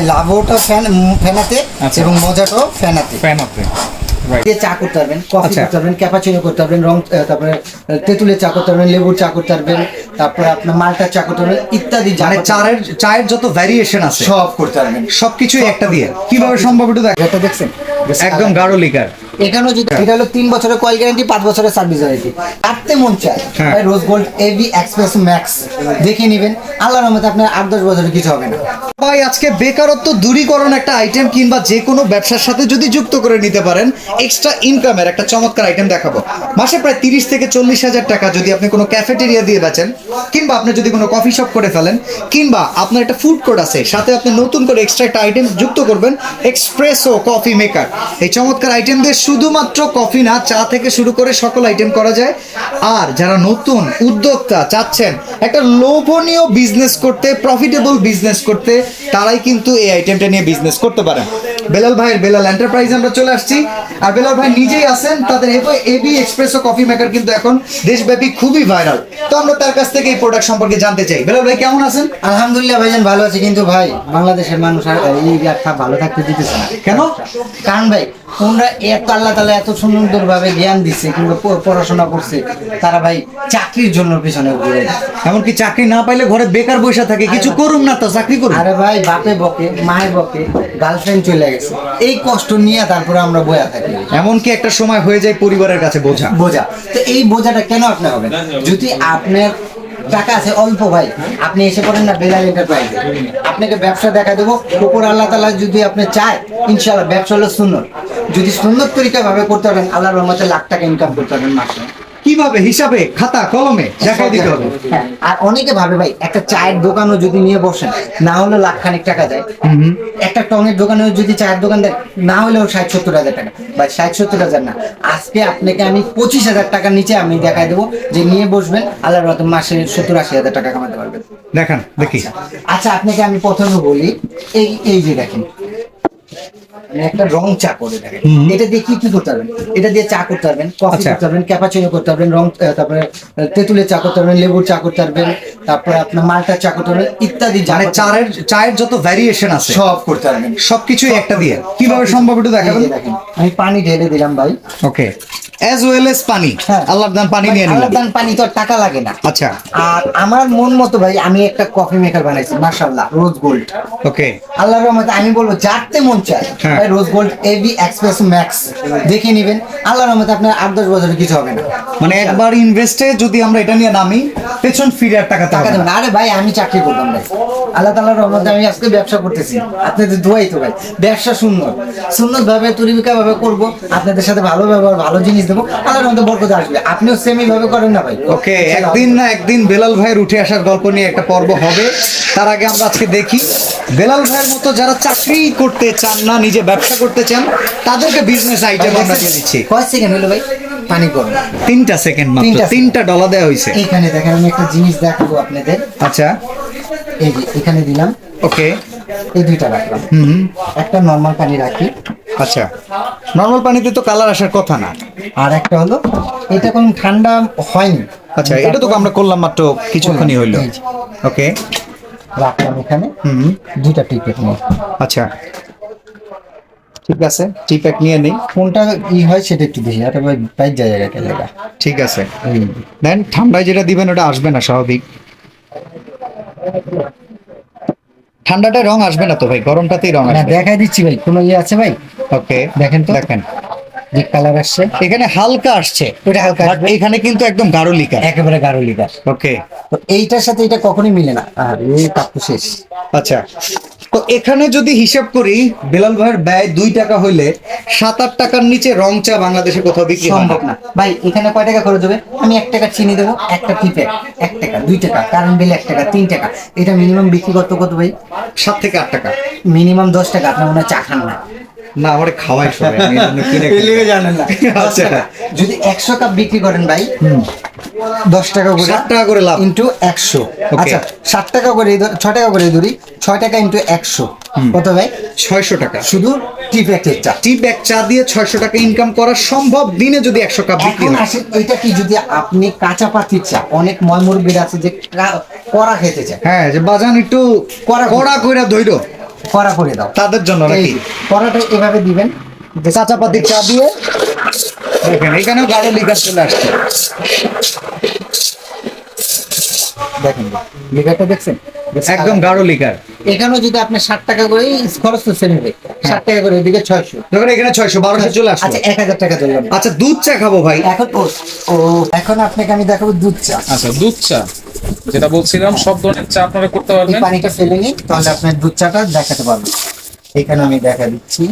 ভাই লাভোটা ফ্যান ফ্যানাতে আচ্ছা। এবং মজাটাও ফ্যানাতে। ফ্যান আপনি রাইট দিয়ে চা করতে পারবেন কফি আচ্ছা। করতে পারবেন ক্যাপাচিনো করতে পারবেন রং তারপরে তেঁতুলের চা করতে পারবেন লেবুর চা করতে পারবেন তারপরে আপনার মালটার চা করতে পারবেন ইত্যাদি যা মানে করতে চায়ের চায়ের যত ভ্যারিয়েশন আছে সব করতে পারবেন। সবকিছুই একটা দিয়ে। কীভাবে সম্ভব এটা দেখছেন? একদম গাঢ় লিকার এখানেও যদি এটা হলো তিন বছরের কয়েল গ্যারান্টি পাঁচ বছরের সার্ভিস ওয়ারেন্টি কাটতে মন চায়। হ্যাঁ। ভাই rose gold AB express max দেখে নেবেন। আল্লাহর রহমতে আপনার আট দশ বছরের কিছু হবে না। ভাই, আজকে বেকারত্ব দূরীকরণ একটা আইটেম কিংবা যে কোনো ব্যবসার সাথে যদি যুক্ত করে নিতে পারেন এক্সট্রা ইনকামের একটা চমৎকার আইটেম দেখাবো। মাসে প্রায় তিরিশ থেকে চল্লিশ হাজার টাকা যদি আপনি কোনো ক্যাফেটেরিয়া দিয়ে বেচেন, কিংবা আপনি যদি কোনো কফি শপ করে ফেলেন, কিংবা আপনার একটা ফুড কোর্ট আছে, সাথে আপনি নতুন করে এক্সট্রা একটা আইটেম যুক্ত করবেন এক্সপ্রেসো কফি মেকার এই চমৎকার আইটেম দিয়ে শুধুমাত্র কফি না, চা থেকে শুরু করে সকল আইটেম করা যায়। আর যারা নতুন উদ্যোক্তা চাচ্ছেন, একটা লোভনীয় বিজনেস করতে প্রফিটেবল বিজনেস করতে তারাই কিন্তু এই আইটেমটা নিয়ে বিজনেস করতে পারেন বেলাল ভাইয়ের বেলাল এন্টারপ্রাইজ আমরা চলে আসছি। আর বেলাল ভাই নিজেই আছেন তাদের এবি এক্সপ্রেসো কফি মেকার কিন্তু এখন দেশব্যাপী খুবই ভাইরাল তো আমরা তার কাছ থেকে এই প্রোডাক্ট সম্পর্কে জানতে চাই। বেলাল ভাই কেমন আছেন? আলহামদুলিল্লাহ ভাইজান ভালো আছে। কিন্তু ভাই বাংলাদেশের মানুষ আর এই একটা ভালো থাকতে দিতেছে না। কেন? কারণ ভাই তোমরা এত আল্লাহ তালা এত সুন্দর ভাবে জ্ঞান দিচ্ছে কিংবা পড়াশোনা করছে তারা ভাই চাকরির জন্য পিছনে ঘুরে এমনকি চাকরি না পাইলে ঘরে বেকার বসে থাকে কিছু করুন না তো চাকরি করুন আরে ভাই বাপে বকে মায়ের বকে গার্লফ্রেন্ড চলে গেছে। এই কষ্ট নিয়ে তারপরে আমরা বয়া থাকি। এমনকি একটা সময় হয়ে যায় পরিবারের কাছে বোঝা। বোঝা। তো এই বোঝাটা কেন আপনি হবে? যদি আপনার টাকা আছে অল্প ভাই আপনি এসে পড়েন না বেলাল এন্টারপ্রাইজে আপনাকে ব্যবসা দেখা দেবো। উপর আল্লাহ তালা যদি আপনি চায় ইনশাল্লাহ ব্যবসা হলো সুন্দর যদি সুন্দর তরিকা ভাবে করতে পারেন আল্লাহর রহমতে লাখ টাকা ইনকাম করতে পারবেন মাসে। কীভাবে? হিসাবে? খাতা কলমে? দেখাই দিতে হবে। হ্যাঁ, আর অনেকে ভাবে ভাই একটা চায়ের দোকানও যদি নিয়ে বসেন না হলে লাখ খানিক টাকা যায়। টঙের দোকানে যদি চায়ের দোকান দেয় না হলেও ষাট সত্তর হাজার টাকা। বা ষাট সত্তর হাজার না। আজকে আপনাকে আমি পঁচিশ হাজার টাকার নিচে আমি দেখাই দেবো যে নিয়ে বসবেন আল্লাহর রহমতে মাসে সত্তর আশি হাজার টাকা কামাতে পারবেন। দেখেন দেখি। আচ্ছা আপনাকে আমি প্রথমে বলি এই এই যে দেখেন আমি একটা রং চা করে দেখেন এটা দিয়ে কি কি করতে পারবেন? এটা দিয়ে চা করতে পারবেন কফি আচ্ছা। করতে পারবেন ক্যাপাচিনো করতে পারবেন রং তারপরে তেঁতুলের চা করতে পারবেন লেবুর চা করতে পারবেন তারপরে আপনার মালটার চা করতে পারবেন ইত্যাদি মানে চায়ের চায়ের যত ভ্যারিয়েশন আছে সব করতে পারবেন। সবকিছুই একটা দিয়ে। কীভাবে সম্ভব একটু দেখাবেন? আমি পানি ঢেলে দিলাম ভাই। ওকে অ্যাজ ওয়েল এস পানি। হ্যাঁ। আল্লাহর দান পানি নিয়ে আল্লাহর দান পানি তো টাকা লাগে না। আচ্ছা। আর আমার মন মতো ভাই আমি একটা কফি মেকার বানাইছি মাশাআল্লাহ রোজ গোল্ড ওকে আল্লাহর রহমতে আমি বলব মন চায় হ্যাঁ। ভাই rose gold AB express max দেখে নেবেন। আল্লাহর রহমতে আপনার বছরের কিছু হবে না। মানে একবার ইনভেস্টে যদি আমরা এটা নিয়ে নামি পেছন ফিরে আর টাকা টাকা টাকা দেবেন আরে ভাই আমি চাকরি করতাম ভাই। আল্লাহ তাআলার রহমতে আমি আজকে ব্যবসা করতেছি। আপনাদের দোয়াই তো ভাই। ব্যবসা সুন্দর। সুন্দর ভাবে তরিকা ভাবে করব। আপনাদের সাথে ভালো ব্যবহার ভালো জিনিস দেবো। আল্লাহর রহমতে বরকত আসবে। আপনিও সেমি করেন না ভাই। ওকে একদিন না একদিন বেলাল ভাইয়ের উঠে আসার গল্প নিয়ে একটা পর্ব হবে। তার আগে আমরা আজকে দেখি বেলাল ভাইয়ের মতো যারা চাকরি করতে চান না নিজে ব্যবসা করতে চান তাদেরকে বিজনেস আইটেম আমরা দিয়ে দিচ্ছি। কয় সেকেন্ড হলো ভাই? পানি গরম তিনটা সেকেন্ড মাত্র তিনটা ডলার দেওয়া হয়েছে। এইখানে দেখেন আমি একটা জিনিস দেখাবো আপনাদের। আচ্ছা। এই যে এখানে দিলাম। ওকে এই দুইটা রাখলাম। হুম। একটা নর্মাল পানি রাখি। আচ্ছা। নর্মাল পানিতে তো কালার আসার কথা না। আর একটা হলো এটা কোন ঠান্ডা হয়নি। আচ্ছা এটা তো আমরা করলাম মাত্র কিছুক্ষণই হইল ওকে। রাখলাম এখানে। হুম। দুইটা টিকেট নিয়ে আচ্ছা। ঠিক আছে টি প্যাক নিয়ে নেই। কোনটা ই হয় সেটা একটু দেখি এটা ভাই বাইর জায়গা জায়গা ঠিক আছে। দেন ঠান্ডায় যেটা দিবেন ওটা আসবে না স্বাভাবিক। ঠান্ডাটায় রং আসবে না তো ভাই? গরমটাতেই রং আসবে। দেখাই দিচ্ছি ভাই কোনো ইয়ে আছে ভাই? ওকে দেখেন তো। দেখেন। যে কালার আসছে। এখানে হালকা আসছে। ওটা হালকা বাট। এখানে কিন্তু একদম গাঢ় লিকা একেবারে গাঢ় লিকার ওকে। তো এইটার সাথে এটা কখনোই মিলে না। আর এই কাপ শেষ। আচ্ছা। তো এখানে যদি হিসাব করি বেলাল ভাইয়ের ব্যয় দুই টাকা হইলে সাত আট টাকার নিচে রং চা বাংলাদেশে কোথাও বিক্রি সম্ভব না। ভাই এখানে কয় টাকা খরচ হবে? আমি এক টাকা চিনি দেবো একটা টিপে। এক টাকা দুই টাকা কারণ বিল এক টাকা তিন টাকা। এটা মিনিমাম বিক্রি করতে কত ভাই? সাত থেকে আট টাকা। মিনিমাম দশ টাকা আপনার মনে হয় চা খান না। না আমার খাওয়াই সবাই আমি কিনে। জানেন না। আচ্ছা। যদি একশো কাপ বিক্রি করেন ভাই দশ টাকা করে ষাট টাকা করে লাভ। ইন্টু একশো। আচ্ছা ষাট টাকা করে ছয় টাকা করে ধরি ছয় টাকা ইন্টু একশো। কত ভাই? ছয়শো টাকা। শুধু টি প্যাকেট চা। টি ব্যাগ চা দিয়ে ছয়শো টাকা ইনকাম করা সম্ভব দিনে যদি একশো কাপ বিক্রি হয়। এটা কি যদি আপনি কাঁচা পাতির চা অনেক ময়মুরব্বীর আছে যে কড়া খেতে চায়। হ্যাঁ যে বাজান একটু কড়া কড়া কইরা ধইরো। কড়া করে দাও। তাদের জন্য নাকি? কড়াটা এভাবে দিবেন যে কাঁচা পাতির চা দিয়ে দেখেন এখানেও গাঢ় লিকার চলে আসছে। দেখেন দেখছেন? একদম গাঢ় লিকার। এখানেও যদি আপনি ষাট টাকা করে খরচ তো সেরে নেবে ষাট টাকা করে এদিকে ছয়শো। যখন এখানে ছয়শো বারোশো চলে আসলো। আচ্ছা এক হাজার টাকা ধরলাম। আচ্ছা দুধ চা খাব ভাই। এখন ও এখন আপনাকে আমি দেখাবো দুধ চা। আচ্ছা দুধ চা। যেটা বলছিলাম সব ধরনের চা আপনারা করতে এই পারবেন। পানিটা ফেলে নিই তাহলে আপনার দুধ চাটা দেখাতে পারব। এখানে আমি দেখা দিচ্ছি।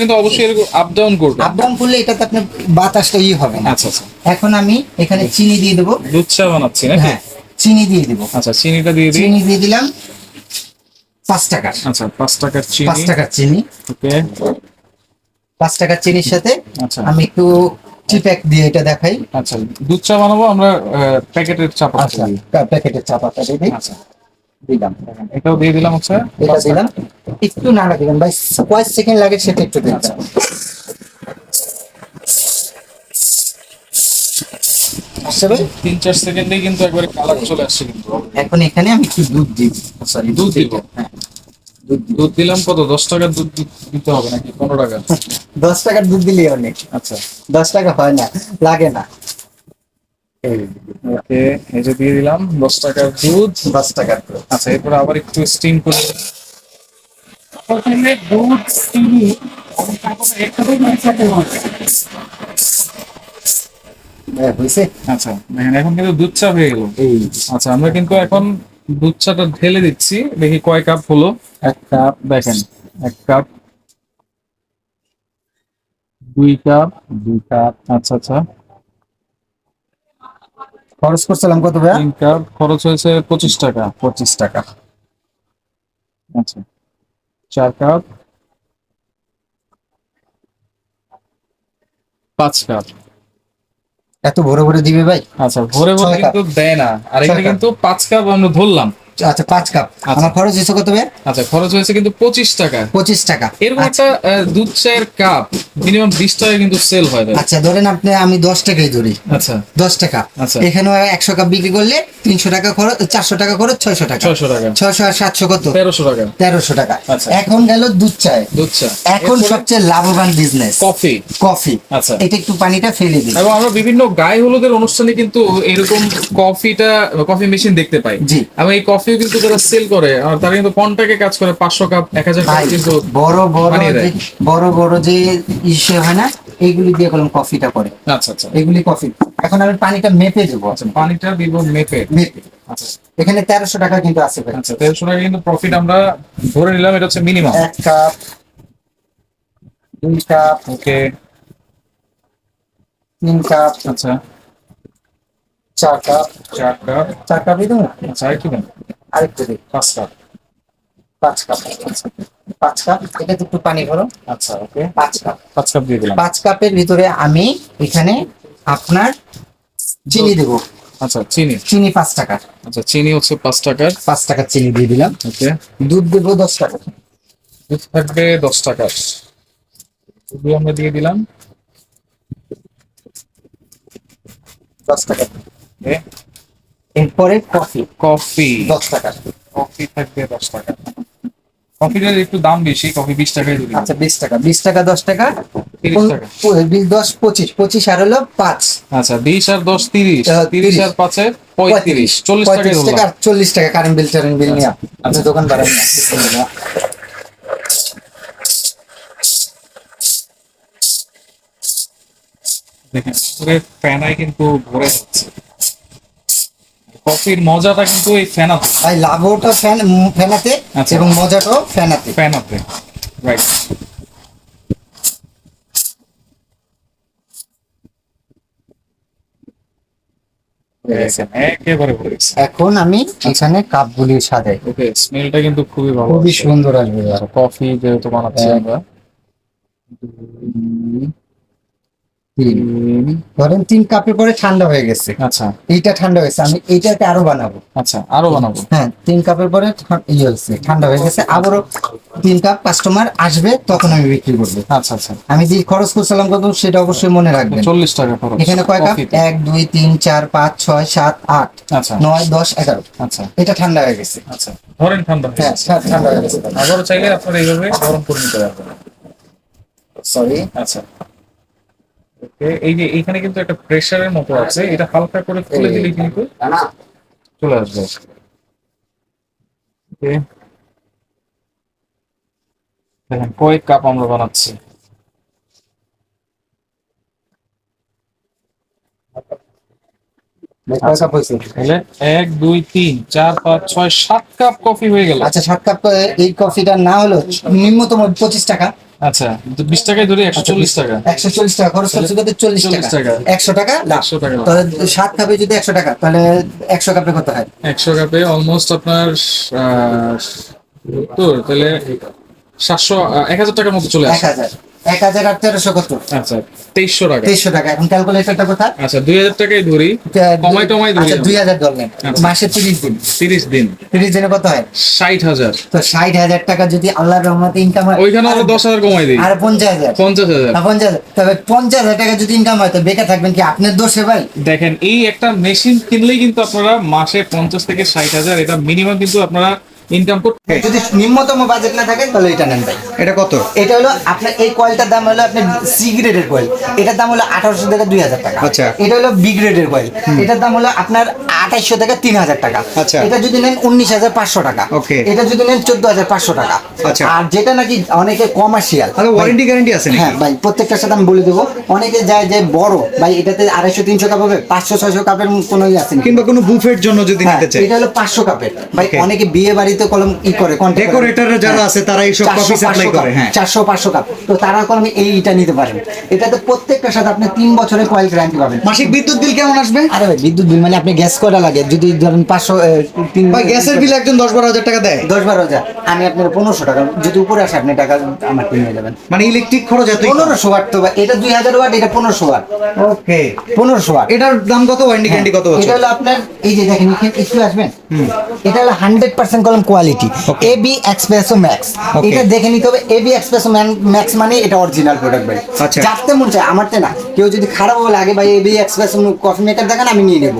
কিন্তু অবশ্যই আপ ডাউন করবে আপ ডাউন করলে এটাতে আপনার বাতাসটা ই হবে না। আচ্ছা আচ্ছা। এখন আমি এখানে চিনি দিয়ে দেবো। দুধ চা বানাচ্ছি নাকি? হ্যাঁ চিনি দিয়ে দেবো। আচ্ছা চিনিটা দিয়ে দিই। চিনি দিয়ে দিলাম পাঁচ টাকার। আচ্ছা পাঁচ টাকার পাঁচ চিনি টাকার চিনি। ওকে। পাঁচ টাকার চিনির সাথে আচ্ছা। আমি একটু টি প্যাক দিয়ে এটা দেখাই। আচ্ছা দুধ চা বানাবো আমরা প্যাকেটের চা পাতা আচ্ছা প্যাকেটের চা পাতা দিই। আচ্ছা দিলাম। এটাও দিয়ে দিলাম হচ্ছে এটা দিলাম। একটু নাড়া দিলাম। ভাই কয়েক সেকেন্ড লাগে সেটা একটু আচ্ছা। আসছে ভাই? তিন চার সেকেন্ডেই কিন্তু একবারে কালার চলে আসছে কিন্তু। এখন এখানে আমি একটু দুধ দিই। সরি দুধ দিব। হ্যাঁ। দুধ দিলাম কত? দশ টাকার দুধ দিতে হবে নাকি? পনেরো টাকা? দশ টাকার দুধ দিলে অনেক। আচ্ছা। দশ টাকা হয় না লাগে না। ওকে এই যে দিয়ে দিলাম দশ টাকার দুধ। দশ টাকার দুধ। আচ্ছা এরপর আবার একটু স্টিম করে দুধ চিনি হ্যাঁ, আচ্ছা এখন কিন্তু দুধ চা হয়ে গেল। আচ্ছা আমরা কিন্তু এখন দুধ চাটা ঢেলে দিচ্ছি দেখি কয় কাপ হলো? এক কাপ দেখেন এক কাপ দুই কাপ দুই কাপ আচ্ছা আচ্ছা। খরচ করছিলাম কত ভাই তিন কাপ খরচ হয়েছে পঁচিশ টাকা। পঁচিশ টাকা। আচ্ছা চার কাপ। পাঁচ কাপ। এত ভোরে ভোরে দিবে ভাই? আচ্ছা ভোরে ভোরে কিন্তু দেয় না। আর এখানে কিন্তু পাঁচ কাপ আমরা ধরলাম। আচ্ছা পাঁচ কাপ। আচ্ছা। আমার খরচ হয়েছে কত ভাই? আচ্ছা খরচ হয়েছে কিন্তু পঁচিশ টাকা। পঁচিশ টাকা। এরকম আচ্ছা। একটা দুধ চায়ের কাপ মিনিমাম বিশ টাকা কিন্তু সেল হয় আচ্ছা ধরেন আপনি আমি দশ টাকাই ধরি। আচ্ছা। দশ টাকা। আচ্ছা। এখানে একশো কাপ বিক্রি করলে তিনশো টাকা খরচ চারশো টাকা খরচ ছয়শো টাকা। ছয়শো টাকা। ছয়শো আর সাতশো কত? তেরোশো টাকা। তেরোশো টাকা। আচ্ছা। এখন গেল দুধ চায়। দুধ চা। এখন সবচেয়ে লাভবান বিজনেস কফি। কফি। আচ্ছা। এটা একটু পানিটা ফেলে দিই এবং আমরা বিভিন্ন গায়ে হলুদের অনুষ্ঠানে কিন্তু এরকম কফিটা কফি মেশিন দেখতে পাই। জি। এবং এই কফিও কিন্তু যারা সেল করে আর তারা কিন্তু কন্টাকে কাজ করে পাঁচশো কাপ এক হাজার কাপ কিন্তু বড় বড় যে বড় বড় যে ইসে হয় না এইগুলি দিয়ে করলাম কফিটা করে। আচ্ছা আচ্ছা। এগুলি কফি এখন আমি পানিটা মেপে দেবো। আচ্ছা পানিটা দিব মেপে। মেপে। আচ্ছা এখানে তেরোশো টাকা কিন্তু আছে আচ্ছা তেরোশো টাকা কিন্তু প্রফিট আমরা ধরে নিলাম এটা হচ্ছে মিনিমাম এক কাপ দুই কাপ ওকে। তিন কাপ আচ্ছা। চার কাপ। চার কাপ। চার কাপই দেবো। আচ্ছা কি দেন আরেকটু দিই। পাঁচ কাপ। পাঁচ কাপ। পাঁচ কাপ। এটা একটু পানি ভরো। আচ্ছা ওকে। পাঁচ কাপ। পাঁচ কাপ দিয়ে দিলাম। পাঁচ কাপের ভিতরে আমি এখানে আপনার চিনি দেব। আচ্ছা চিনি। চিনি পাঁচ টাকার আচ্ছা চিনি হচ্ছে পাঁচ টাকার। পাঁচ টাকার চিনি দিয়ে দিলাম। ওকে। দুধ দেবো দশ টাকা। দুধ থাকবে দশ টাকার দুধ আমরা দিয়ে দিলাম। দশ টাকা। এরপরে কফি। কফি। দশ টাকা। কফি থাকবে দশ টাকা। কফিটার একটু দাম বেশি কফি বিশ দিলাম আচ্ছা বিশ টাকা। বিশ টাকা দশ টাকা। টাকা। দশ পঁচিশ। পঁচিশ আর হলো পাঁচ। আচ্ছা বিশ আর দশ তিরিশ। তিরিশ। আর পাঁচে পঁয়ত্রিশ। চল্লিশ টাকা চল্লিশ টাকা। কারেন্ট বিল টারেন্ট বিল নিয়ে আচ্ছা। দোকান ভাড়া নিয়ে আসতেছেন না। দেখেন ফ্যানায় কিন্তু ভরে যাচ্ছে। কফির মজাটা কিন্তু এই ফ্যানাতে ভাই লাভটা ফ্যান উম, ফ্যানাতে আচ্ছা। এবং মজাটাও ফ্যানাতে ফ্যানাতে রাইট এখন আমি এখানে কাপগুলি সাজাই। ওকে স্মেলটা কিন্তু খুবই ভালো খুবই সুন্দর আসবে। আচ্ছা, কফি যেহেতু বানাচ্ছি হ্যাঁ। আমরা। তিন ধরেন তিন কাপের পরে ঠান্ডা হয়ে গেছে। আচ্ছা। এইটা ঠান্ডা হয়েছে আমি এইটাকে আরও বানাবো। আচ্ছা আরও বানাবো। হ্যাঁ তিন কাপের পরে ইয়ে হয়েছে ঠান্ডা হয়ে গেছে আবারও তিন কাপ কাস্টমার আসবে তখন আমি বিক্রি করব। আচ্ছা আচ্ছা। আমি যে খরচ করছিলাম কত সেটা অবশ্যই মনে রাখবেন। চল্লিশ টাকা খরচ। এখানে কয় কাপ? এক দুই তিন চার পাঁচ ছয় সাত আট আচ্ছা। নয় দশ এগারো। আচ্ছা। এটা ঠান্ডা হয়ে গেছে। আচ্ছা। ধরেন ঠান্ডা হয়ে। ঠান্ডা হয়ে গেছে। আবারও চাইলে আপনারা এইভাবে গরম করে নিতে পারবেন। সরি আচ্ছা। ওকে এই যে এইখানে কিন্তু একটা প্রেসারের মতো আছে এটা হালকা করে খুলে দিলে কিন্তু চলে আসবে। ওকে দেখেন কয়েক কাপ আমরা বানাচ্ছি। তাহলে এক দুই তিন চার পাঁচ ছয় সাত কাপ কফি হয়ে গেল। আচ্ছা সাত কাপ এই কফিটা না হলো নিম্নতম পঁচিশ টাকা। আচ্ছা বিশ টাকায় ধরে একশো চল্লিশ টাকা। একশো চল্লিশ টাকা খরচ করছে কত চল্লিশ টাকা। একশো টাকা? একশো টাকা তাহলে সাত কাপে যদি একশো টাকা তাহলে একশো কাপে কত হয়? একশো কাপে অলমোস্ট আপনার আহ, তো তাহলে সাতশো এক হাজার টাকার মতো চলে এক আসে হাজার। এক হাজার আর তেরোশো কত আচ্ছা তেইশশো টাকা। তেইশশো টাকা। এখন ক্যালকুলেটরটা কোথায়? আচ্ছা দুই হাজার টাকাই ধরি কমাই টমাই ধরি আচ্ছা দুই হাজার ধরলেন আচ্ছা। মাসে তিরিশ দিন। তিরিশ দিন। তিরিশ দিনে কত হয়? ষাট হাজার। তো ষাট হাজার টাকা যদি আল্লাহর রহমতে ইনকাম হয় ওইখানে আরও দশ হাজার কমাই দিই। আর পঞ্চাশ হাজার। পঞ্চাশ হাজার। পঞ্চাশ তবে পঞ্চাশ হাজার টাকা যদি ইনকাম হয় তো বেকার থাকবেন কি? আপনার দোষে ভাই। দেখেন এই একটা মেশিন কিনলেই কিন্তু আপনারা মাসে পঞ্চাশ থেকে ষাট হাজার এটা মিনিমাম কিন্তু আপনারা ইনকাম করতে যদি নিম্নতম বাজেট না থাকে তাহলে এটা নেন ভাই। এটা কত? এটা হলো আপনার এই কয়েলটার দাম হলো আপনার সি গ্রেডের কয়েল এটার দাম হলো আঠারোশো থেকে দুই হাজার টাকা। আচ্ছা। এটা হলো বি গ্রেডের কয়েল এটার দাম হলো আপনার আঠাইশশো থেকে তিন হাজার টাকা। আচ্ছা। এটা যদি নেন উনিশ হাজার পাঁচশো টাকা। Okay. এটা যদি নেন চোদ্দ হাজার পাঁচশো টাকা। আচ্ছা। আর যেটা নাকি অনেকে কমার্শিয়াল ওয়ারেন্টি গ্যারান্টি আছে হ্যাঁ ভাই প্রত্যেকটার সাথে আমি বলে দেবো। অনেকে যায় যে বড় ভাই এটাতে আড়াইশো তিনশো কাপ হবে পাঁচশো ছয়শো কাপের কোনো ই আছে কিংবা কোনো বুফের জন্য যদি হ্যাঁ, নিতে চাই। এটা হলো পাঁচশো কাপের ভাই অনেকে বিয়ে বাড়িতে কলম ই করে ডেকোরেটররা যারা হ্যাঁ। আছে তারা এইসব কফি সাপ্লাই করে হ্যাঁ। চারশো পাঁচশো কাপ। তো তারা কলম এইটা নিতে পারেন এটাতে প্রত্যেকটার সাথে আপনি তিন বছরের কয়েল গ্যারান্টি পাবেন। মাসিক বিদ্যুৎ বিল কেমন আসবে? আরে ভাই বিদ্যুৎ বিল মানে আপনি গ্যাস কয়টা লাগে? যদি ধরেন পাঁচশো এ, তিন ভাই গ্যাসের বিল একজন দশ বারো হাজার টাকা দেয়। দশ বারো হাজার। আমি আপনার পনেরোশো টাকা যদি উপরে আসে আপনি টাকা আমার কিনে যাবেন। মানে ইলেকট্রিক খরচ এতই পনেরোশো ওয়াট তো এটা দুই হাজার ওয়াট এটা পনেরোশো ওয়াট ওকে পনেরোশো ওয়াট এটার দাম কত ওয়ারেন্টি গ্যারান্টি কত এটা হলো আপনার এই যে দেখেন একটু আসবেন। এটা হলো হান্ড্রেড পার্সেন্ট কলম quality A B espresso max এটা দেখে নিতে হবে এ বি এক্সপ্রেসো ম্যাক্স মানে এটা অরিজিনাল প্রোডাক্ট ভাই। আচ্ছা। যাতে মন চায় না। কেউ যদি ভাই A B espresso coffee maker দেখান আমি নিয়ে নেব।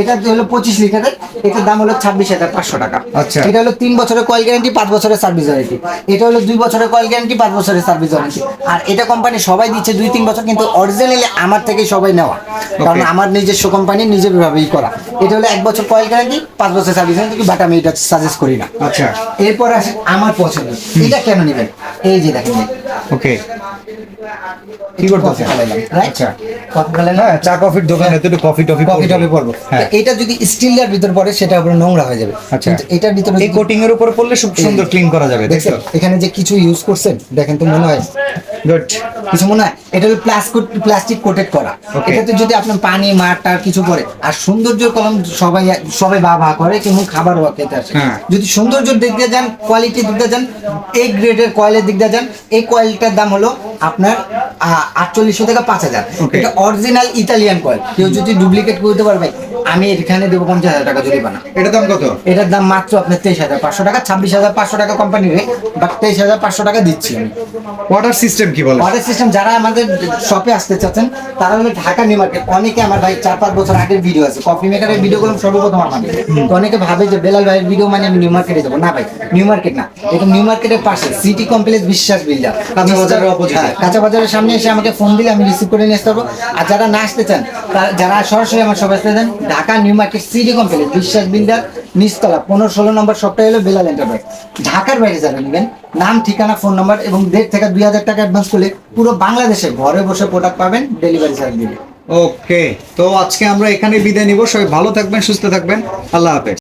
এটা হলো পঁচিশ লিটারের এটার দাম হলো ছাব্বিশ হাজার পাঁচশো টাকা। আচ্ছা। এটা হলো তিন বছরের কয়েল গ্যারান্টি পাঁচ বছরের সার্ভিস ওয়ারেন্টি এটা হলো দুই বছরের কয়েল গ্যারান্টি পাঁচ বছরের সার্ভিস ওয়ারেন্টি আর এটা কোম্পানি সবাই দিচ্ছে দুই তিন বছর কিন্তু অরিজিনালি আমার থেকে সবাই নেওয়া। কারণ আমার নিজস্ব কোম্পানি নিজের ভাবেই করা। এটা হলো এক বছর কয়েল গ্যারান্টি পাঁচ বছর সার্ভিস ওয়ারেন্টি বাট আমি এটা সাজেস্ট করি না। আচ্ছা। এরপর আসে আমার পছন্দ। এটা কেন নেবেন? এই যে দেখেন ওকে কি আচ্ছা। হ্যাঁ চা কফির দোকানে তো কফি টফি কফি টফি পড়ব এটা যদি স্টিলের ভিতর পড়ে সেটা উপরে নোংরা যাবে। আচ্ছা। এটার ভিতরে এই কোটিং এর উপর পড়লে খুব সুন্দর ক্লিন করা যাবে দেখছেন? এখানে যে কিছু ইউজ করছেন দেখেন তো মনে হয়। গুড কিছু মনে হয়? এটা হলো প্লাস্টিক প্লাস্টিক কোটেড করা। এটাতে যদি আপনার পানি মার টার কিছু পরে আর সৌন্দর্য কলম সবাই সবাই বা ভা করে কিন্তু খাবার খেতে আসে। যদি সৌন্দর্য দিক দিয়ে যান কোয়ালিটির দিক দিয়ে যান এই গ্রেডের কয়েলের দিক দিয়ে যান এই কয়েলটার দাম হলো আপনার আটচল্লিশশো থেকে পাঁচ হাজার। এটা অরিজিনাল ইতালিয়ান কয়েল কেউ যদি ডুপ্লিকেট করতে পারবে আমি এখানে দেবো পঞ্চাশ হাজার টাকা যদি বানা এটার দাম কত? এটার দাম মাত্র আপনার তেইশ হাজার পাঁচশো টাকা ছাব্বিশ হাজার পাঁচশো টাকা কোম্পানি রে বাট তেইশ হাজার পাঁচশো টাকা দিচ্ছি আমি। ওয়াটার সিস্টেম কি বলে? অর্ডার সিস্টেম যারা আমাদের শপে আসতে চাচ্ছেন তারা হলো ঢাকা নিউ মার্কেট। অনেকে আমার ভাই চার পাঁচ বছর আগের ভিডিও আছে কফি মেকারের ভিডিও গুলো সর্বপ্রথম আমাদের তো অনেকে ভাবে যে বেলাল ভাইয়ের ভিডিও মানে আমি নিউ মার্কেটে যাব। না ভাই নিউ মার্কেট না। এটা নিউ মার্কেটের পাশে সিটি কমপ্লেক্স বিশ্বাস বিল্ডার কাঁচা বাজারের এ। কাঁচা বাজারের সামনে এসে আমাকে ফোন দিলে আমি রিসিভ করে নিয়ে আসতে পারব। আর যারা না আসতে চান যারা সরাসরি আমার সবাই আসতে দেন Dhaka new market city complex, Biswas builder, নিচতলা, পনেরো ষোলো নম্বর সবটাই হলো বেলাল এন্টারপ্রাইজ ঢাকার বাইরে যারা নেবেন, নাম, ঠিকানা ফোন নাম্বার এবং দেড় থেকে দুই হাজার টাকা অ্যাডভান্স করলে পুরো বাংলাদেশে ঘরে বসে প্রোডাক্ট পাবেন ডেলিভারি চার্জ দিলে। ওকে তো আজকে আমরা এখানে বিদায় নিব। সবাই ভালো থাকবেন, সুস্থ থাকবেন। আল্লাহ হাফেজ।